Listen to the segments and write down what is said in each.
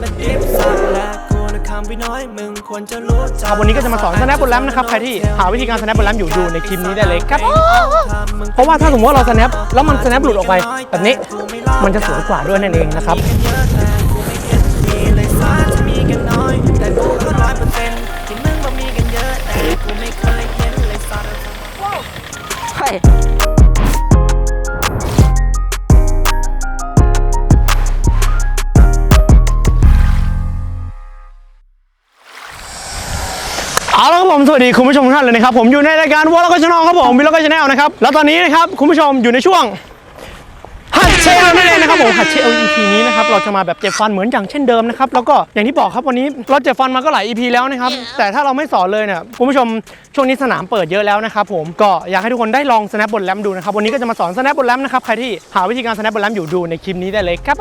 เป็นดิฟสักและกูนะคำพี่น้อยมึงควรจะรู้จับวันนี้ก็จะมาสอน snap บนแรมนะครับ ใครที่หาวิธีการ snap บนแรมอยู่ดูในคลิปนี้ได้เลยครับ เพราะว่าถ้าสมมติว่าเรา snap แล้วมัน snap หลุดออกไปแบบนี้ มันจะสวยกว่าด้วยนั่นเองนะครับ วัสดีคุณผู้ชมทุกท่านเลยนะครับผมอยู่ในรายการวอลล์ก็ชนอครับผมวิลล์ก็ชแนลนะครับแล้วตอนนี้นะครับคุณผู้ชมอยู่ในช่วงหัดเชลนั่นเองนะครับผมหัดเชล EP นี้นะครับเราจะมาแบบเจ็บฟันเหมือนอย่างเช่นเดิมนะครับแล้วก็อย่างที่บอกครับวันนี้เราเจ็บฟันมาก็หลาย EP แล้วนะครับแต่ถ้าเราไม่สอนเลยเนี่ยคุณผู้ชมช่วงนี้สนามเปิดเยอะแล้วนะครับผมก็อยากให้ทุกคนได้ลอง snap บนแรมดูนะครับวันนี้ก็จะมาสอน snap บนแรมนะครับใครที่หาวิธีการ snap บนแรมอยู่ดูในคลิปนี้ได้เลยครับ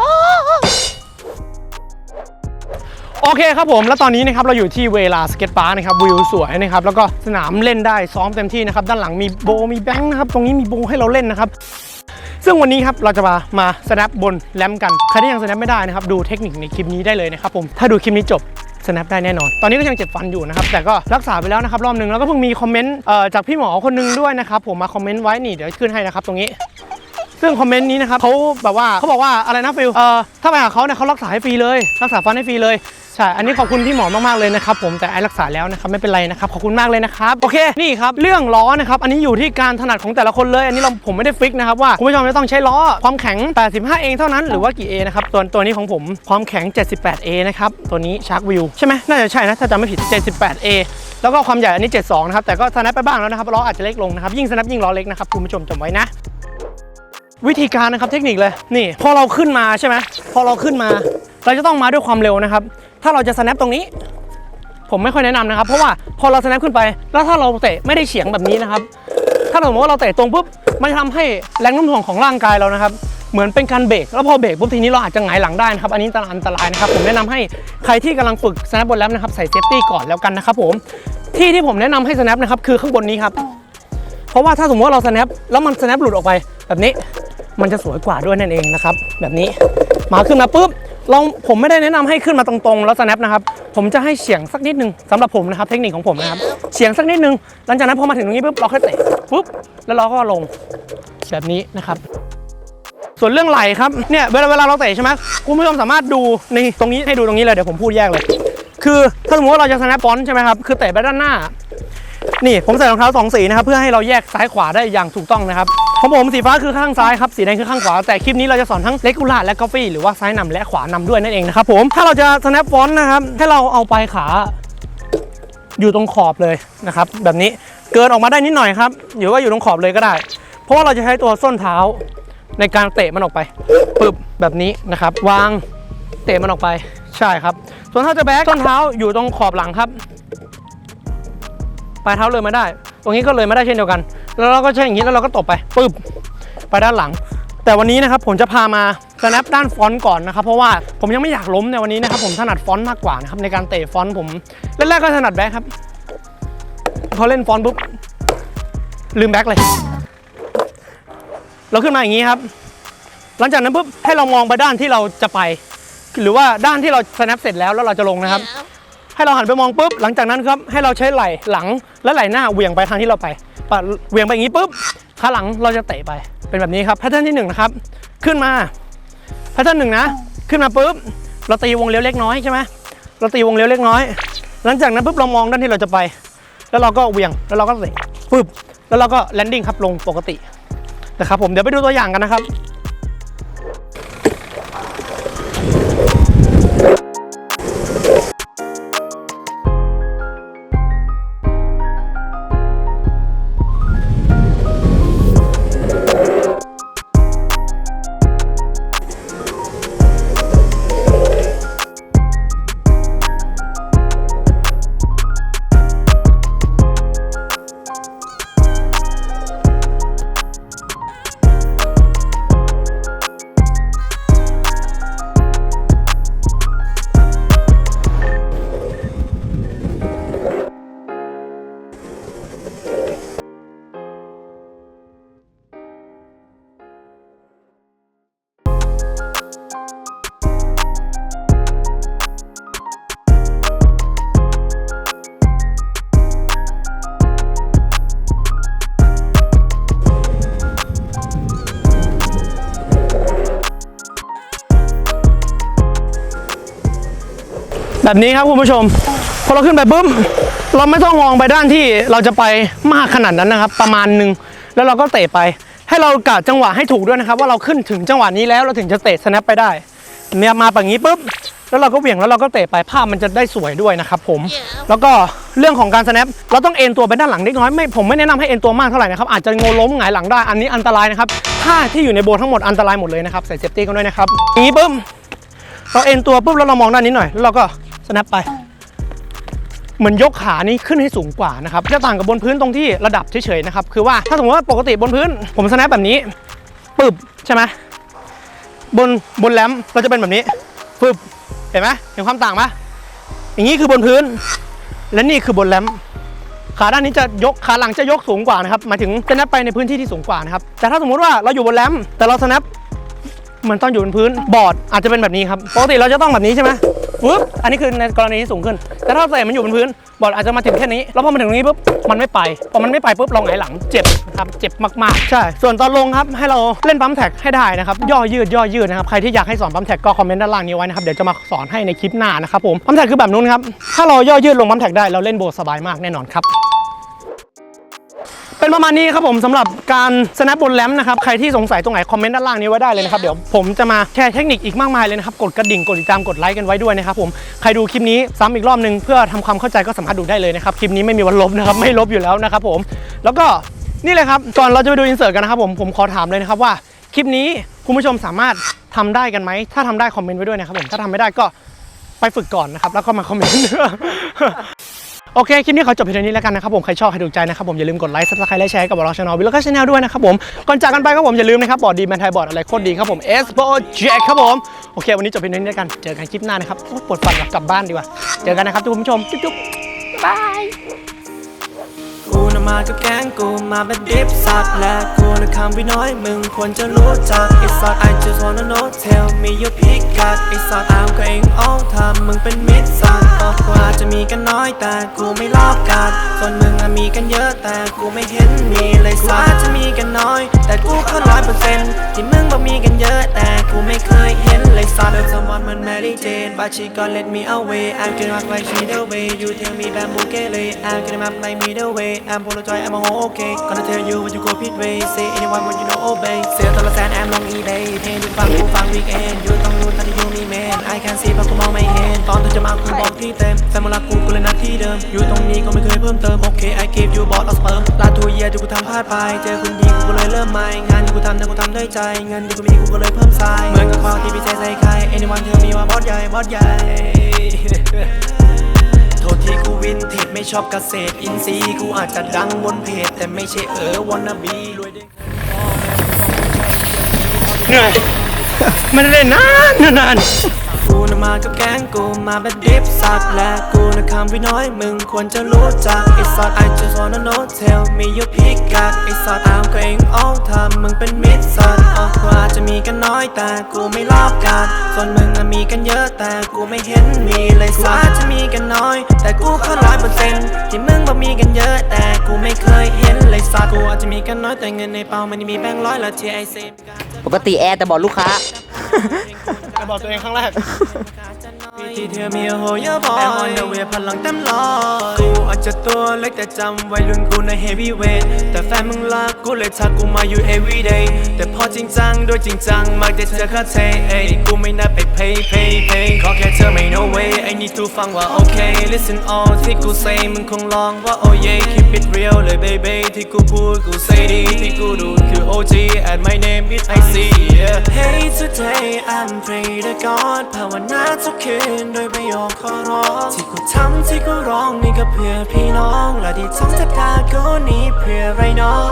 โอเคครับผม แล้วตอนนี้นะครับเราอยู่ที่เวลาสเก็ตพาร์นะครับวิวสวยนะครับแล้วก็สนามเล่นได้ซ้อมเต็มที่นะครับด้านหลังมีโบมีแบงค์นะครับตรงนี้มีโบให้เราเล่นนะครับซึ่งวันนี้ครับเราจะมามาสแนปบนแรมกันใครที่ยังสแนปไม่ได้นะครับดูเทคนิคในคลิปนี้ได้เลยนะครับผมถ้าดูคลิปนี้จบสแนปได้แน่นอน ตอนนี้ก็ยังเจ็บฟันอยู่นะครับ แต่ก็รักษาไปแล้วนะครับ รอบหนึง แล้วก็เพิ่งมีคอมเมนต์จากพี่หมอคนหนึงด้วยนะครับ ผมมาคอมเมนต์ไว้นี่เดี๋ยวขึ้นให้นะครับตรงนี้ ซึ่งคอมเมนต์นี้นะครับเขาแบบว่าเขาบอกว่าอะไรนะฟิลเอ่อถ้าไปหาเขาเนี่ยเขารักษาให้ฟรีเลย รักษาฟันให้ฟรีเลยใช่อันนี้ขอบคุณพี่หมอมากๆเลยนะครับผมแต่ไอรักษาแล้วนะครับไม่เป็นไรนะครับขอบคุณมากเลยนะครับโอเคนี่ครับเรื่องล้อนะครับอันนี้อยู่ที่การถนัดของแต่ละคนเลย อันนี้เราผมไม่ได้ฟิกนะครับว่าคุณผู้ชมจะต้องใช้ล้อความแข็ง 85 เองเท่านั้นหรือว่ากี่ A นะครับตัวตัวนี้ของผมความแข็ง 78A นะครับตัวนี้ชาร์กวิวใช่ไหมน่าจะใช่นะถ้าจำไม่ผิด 78A แล้วก็ความใหญ่อันนี้ 72 นะครับ แต่ก็สแนปไปบ้างแล้วนะครับ ล้ออาจจะเล็กลงนะครับ ยิ่งสแนปยิ่งล้อเล็กนะครับ คุณผู้ชมจำไว้นะ วิธีการนะครับเทคนิคเลยนี่ พอเราขึ้นมาใช่ไหมพอเราขึ้นมา เราจะต้องมาด้วยความเร็วนะครับ ถ้าเราจะ snap ตรงนี้ ผมไม่ค่อยแนะนำนะครับ เพราะว่าพอเรา snap ขึ้นไป แล้วถ้าเราเตะไม่ได้เฉียงแบบนี้นะครับ ถ้าสมมติว่าเราเตะตรงปุ๊บมันจะทำให้แรงโน้มถ่วงของร่างกายเรานะครับเหมือนเป็นการเบรกแล้วพอเบรกปุ๊บทีนี้เราอาจจะหงายหลังได้นะครับ อันนี้อันตรายนะครับ ผมแนะนำให้ใครที่กำลังฝึก snap บนแรมนะครับใส่เซฟตี้ก่อนแล้วกันนะครับผมที่ที่ผมแนะนำให้ snap นะครับคือข้างบนนี้ครับ เพราะว่าถ้าสมมติว่าเรา snap แล้วมัน snap หลุดออกไปแบบนี้ มันจะสวยกว่าด้วยนั่นเองนะครับ แบบนี้มาขึ้นมาปุ๊บลองผมไม่ได้แนะนำให้ขึ้นมาตรงๆ แล้ว snap นะครับ ผมจะให้เฉียงสักนิดนึงสำหรับผมนะครับ เทคนิคของผมนะครับเฉียงสักนิดนึง หลังจากนั้นพอมาถึงตรงนี้ปุ๊บเราค่อยเตะปุ๊บแล้วเราก็ลงแบบนี้นะครับส่วนเรื่องไหลครับเนี่ยเวลาเวลาเราเตะใช่ไหมคุณผู้ชมสามารถดูในตรงนี้ให้ดูตรงนี้เลยเดี๋ยวผมพูดแยกเลย คือถ้าสมมติว่าเราจะ snap ฟอนใช่ไหมครับคือเตะไปด้านหน้า นี่ผมใส่รองเท้าสองสีนะครับเพื่อให้เราแยกซ้ายขวาได้อย่างถูกต้องนะครับของผมสีฟ้าคือข้างซ้ายครับสีแดงคือข้างขวา แต่คลิปนี้เราจะสอนทั้งเลกูล่าและกาแฟหรือว่าซ้ายนำและขวานำด้วยนั่นเองนะครับผมถ้าเราจะ snap font นะครับให้เราเอาปลายขา อยู่ตรงขอบเลยนะครับแบบนี้เกินออกมาได้นิดหน่อยครับหรือว่าอยู่ตรงขอบเลยก็ได้ เพราะว่าเราจะใช้ตัวส้นเท้าในการเตะมันออกไปปึบแบบนี้นะครับวางเตะมันออกไปใช่ครับ ส่วนถ้าจะแบกส้นเท้าอยู่ตรงขอบหลังครับ ปลายเท้าเลยไม่ได้ ตรงนี้ก็เลยไม่ได้เช่นเดียวกัน แล้วเราก็ใช้อย่างนี้แล้วเราก็ตบไปปึ๊บไปด้านหลัง แต่วันนี้นะครับผมจะพามาสแนปด้านฟอนต์ก่อนนะครับเพราะว่าผมยังไม่อยากล้มในวันนี้นะครับผมถนัดฟอนต์มากกว่านะครับในการเตะฟอนต์ผมแรกๆก็ถนัดแบ็คครับพอเล่นฟอนต์ปุ๊บลืมแบ็คเลย เราขึ้นมาอย่างนี้ครับ หลังจากนั้นปุ๊บให้เรามองไปด้านที่เราจะไป หรือว่าด้านที่เราสแนปเสร็จแล้วแล้วเราจะลงนะครับ ให้เราหันไปมองปุ๊บหลังจากนั้นครับให้เราใช้ไหล่หลังและไหล่หน้าเหวี่ยงไปทางที่เราไปปะเหวี่ยงไปอย่างนี้ปุ๊บขาหลังเราจะเตะไปเป็นแบบนี้ครับแพทเทิร์นที่หนึ่งนะครับขึ้นมาแพทเทิร์นหนึ่งนะขึ้นมาปุ๊บเราตีวงเลี้ยวเล็กน้อยใช่ไหมเราตีวงเลี้ยวเล็กน้อย หลังจากนั้นปุ๊บเรามองด้านที่เราจะไป แล้วเราก็เหวี่ยงแล้วเราก็เตะปุ๊บแล้วเราก็แลนดิ้งครับลงปกตินะครับผมเดี๋ยวไปดูตัวอย่างกันนะครับ แบบนี้ครับคุณผู้ชม พอเราขึ้นไปปุ๊บเราไม่ต้องมองไปด้านที่เราจะไปมากขนาดนั้นนะครับ ประมาณหนึ่งแล้วเราก็เตะไป ให้เรากะจังหวะให้ถูกด้วยนะครับ ว่าเราขึ้นถึงจังหวะนี้แล้วเราถึงจะเตะสแนปไปได้เนี่ยมาแบบนี้ปุ๊บแล้วเราก็เหวี่ยงแล้วเราก็เตะไปภาพมันจะได้สวยด้วยนะครับผม แล้วก็เรื่องของการสแนปเราต้องเอ็นตัวไปด้านหลังเล็กน้อยไม่ผมไม่แนะนำให้เอ็นตัวมากเท่าไหร่นะครับอาจจะงอล้มหงายหลังได้อันนี้อันตรายนะครับท่าที่อยู่ในโบทั้งหมดอันตรายหมดเลยนะครับใส่เซฟตี้กันด้วยนะครับอย่างนี้ปุ๊บเราเอ็นตัวปุ๊บแล้วเรามองด้านนี้หน่อยแล้วเราก็สแนปไป เหมือนยกขานี้ขึ้นให้สูงกว่านะครับจะต่างกับบนพื้นตรงที่ระดับเฉยๆนะครับ คือว่าถ้าสมมติว่าปกติบนพื้น ผมสแนปแบบนี้ปึบใช่ไหมบนบนแรมเราจะเป็นแบบนี้ปึบเห็นไหมเห็นความต่างไหมอย่างนี้คือบนพื้น และนี่คือบนแรมขาด้านนี้จะยกขาหลังจะยกสูงกว่านะครับหมายถึงสแนปไปในพื้นที่ที่สูงกว่านะครับแต่ถ้าสมมุติว่าเราอยู่บนแรมแต่เราสแนปเหมือนตอนอยู่บนพื้นบอร์ดอาจจะเป็นแบบนี้ครับปกติเราจะต้องแบบนี้ใช่ไหม ปึ๊บอันนี้คือในกรณีที่สูงขึ้น แต่ถ้าเราใส่มันอยู่บนพื้น บอร์ดอาจจะมาถึงแค่นี้ แล้วพอมาถึงตรงนี้ปุ๊บ มันไม่ไป พอมันไม่ไปปุ๊บเราหงายหลัง เจ็บนะครับ เจ็บมาก ๆ ใช่ ส่วนตอนลงครับ ให้เราเล่นปั๊มแท็กให้ได้นะครับ ย่อยืด ย่อยืดนะครับ ใครที่อยากให้สอนปั๊มแท็กก็คอมเมนต์ด้านล่างนี้ไว้นะครับ เดี๋ยวจะมาสอนให้ในคลิปหน้านะครับผม ปั๊มแท็กคือแบบนู้นครับ ถ้าเราย่อยืดลงปั๊มแท็กได้ เราเล่นโบว์สบายมากแน่นอนครับ เป็นประมาณนี้ครับผมสำหรับการ snap บนแรมนะครับ ใครที่สงสัยตรงไหนคอมเมนต์ด้านล่างนี้ไว้ได้เลยนะครับ เดี๋ยวผมจะมาแชร์เทคนิคอีกมากมายเลยนะครับ กดกระดิ่ง กดติดตาม กดไลค์กันไว้ด้วยนะครับผม ใครดูคลิปนี้ซ้ำอีกรอบหนึงเพื่อทำความเข้าใจก็สามารถดูได้เลยนะครับ คลิปนี้ไม่มีวันลบนะครับ ไม่ลบอยู่แล้วนะครับผม แล้วก็นี่เลยครับ ก่อนเราจะไปดูอินเสิร์ตกันนะครับผม ผมขอถามเลยนะครับว่าคลิปนี้คุณผู้ชมสามารถทำได้กันไหม ถ้าทำได้คอมเมนต์ไว้ด้วยนะครับผม ถ้าทำไม่ได้ก็ไปฝึกก่อนนะครับ แล้วก็มาคอมเมนต์ โอเค คลิปนี้ขอจบเพียงเท่านี้แล้วกันนะครับผมใครชอบใครถูกใจนะครับผมอย่าลืมกดไลค์ซับสไครต์และแชร์กับบอลชานอลวิลแล้วก็ชาแนลด้วยนะครับผมก่อนจากกันไปครับผมอย่าลืมนะครับบอร์ดดีแมนไทยบอร์ดอะไรโคตรดีครับผมเอสโปเจครับผมโอเค วันนี้จบเพียงเท่านี้แล้วกันเจอกันคลิปหน้านะครับโอ้ปวดฟันกลับบ้านดีกว่าเจอกันนะครับทุกผู้ชมจุ๊บๆบายกูน่ะมากับแก๊งกูมาแบบดิฟสัตว์และกูน่ะคำพี่น้อยมึงควรจะรู้จักไอ้สัตว์ I just wanna know tell me your pick กัดไอ้สัตว์อามก็เองอ้อทำมึงเป็นมิตรสัตว์ บอกว่าจะมีกันน้อยแต่กูไม่ลอกกัดส่วนมึงอะมีกันเยอะแต่กูไม่เห็นมีเลยสัตว์อาจจะมีกันน้อย แต่กูเข้าร้อยเปอร์เซ็นต์ที่มึงบอกมีกันเยอะแต่ กูไม่เคยเห็นเลยสัตว์ If someone มัน Mary Jane but she gon' let me away I'm gonna act like she the way you tell me bamboo gele I'm gonna map like me the way I'm apologize I'm a whole okay gonna tell you when you go pit way say anyone when you know obey เสียตัวละแสนแอมลง eBay เพลงที่ฟังกูฟัง weekend อยู่ต้องรู้ตอนที่อยู่มีแมน I can see เพราะกูมองไม่เห็นตอนเธอจะมากูบอกที่เต็มแต่เมื่อรักกูกูเลยนัดที่เดิม อยู่ตรงนี้ก็ไม่เคยเพิ่มเติม โอเค I give you ball of sperm ลาทัวเยียที่กูทำพลาดไป เจอคนดีกูก็เลยเริ่มใหม่งานที่กูทำเนี่ยกูทำด้วยใจเงินที่กูมีกูก็เลยเพิ่มสายเหมือนกับความที่พี่เจใส่ใคร anyone เธอมีว่าบอสใหญ่บอสใหญ่ โทษที่กูวินเทจไม่ชอบเกษตร อินทรีย์กูอาจจะดังบนเพจแต่ไม่ใช่เออวันนบีรวยด้เหนื่อยไม่ได้เล่นนานนานกูน่ะ มากับแก๊งกูมาแบบดิฟสัตว์และกูน่ะคำพี่น้อยมึงควรจะรู้จักไอ้สัตว์ I just wanna know tell me your pick กัดไอ้สัตว์อามก็เองอ้อทำมึงเป็นมิตรสัตว์ออกว่าจะมีกันน้อยแต่กูไม่รอบกัดส่วนมึงอะมีกันเยอะแต่กูไม่เห็นมีเลยสัตว์อาจจะมีกันน้อย แต่กูเข้าร้อยเปอร์เซ็นต์ที่มึงบอกมีกันเยอะแต่กูไม่เคยเห็นเลยสัตว์กูอาจจะมีกันน้อยแต่เงินในเป๋ามันมีแบงค์ร้อยและที่ไอเซฟปกติแอร์แต่บอกลูกค้าจะบอกตัวเองครั้งแรก ที่เธอมีโหยบอยแอมอนเดเวพลังเต็มร้อยกูอาจจะตัวเล็กแต่จำวัยรุ่นกูในเฮฟวี่เวทแต่แฟนมึงรักกูเลยทักกูมาอยู่ everyday แต่พอจริงจังโดยจริงจังมักจะเจอค่าเทเอ้ยกูไม่นัดไป pay pay pay ขอแค่เธอไม่ no way I need to ฟังว่า okay listen all ที่กู say มึงคงลองว่า oh yeah keep it real เลย baby ที่กูพูดกู say ดีที่กูดูคือ OG and my name is I see yeah Hey today I'm pray to God ภาวนาทุกคืนโดยประโยคขอร้องที่กูทำที่กูร้องนี่ก็เพื่อพี่น้อง และที่ทั้งทักทากูนี้เพื่อไรน้อง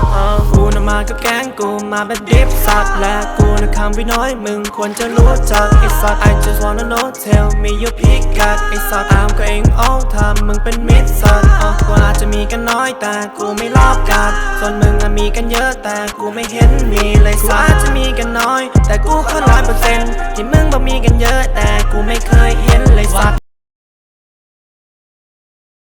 กูน่ะมากับแก๊งกูมาแบบดิฟสัตว์และกูน่ะคำพี่น้อยมึงควรจะรู้จักไอ้สัตว์ I just wanna know tell me your pick กัดไอ้สัตว์อามก็เองอ้อทำมึงเป็นมิตรสัตว์อะกูอาจจะมีกันน้อยแต่กูไม่รอบกัดส่วนมึงอะมีกันเยอะแต่กูไม่เห็นมีเลยสัตว์อาจจะมีกันน้อย แต่กูเข้าร้อยเปอร์เซ็นป็น ที่มึงบอกมีกันเยอะแต่กูไม่เคยเห็นเลยสัก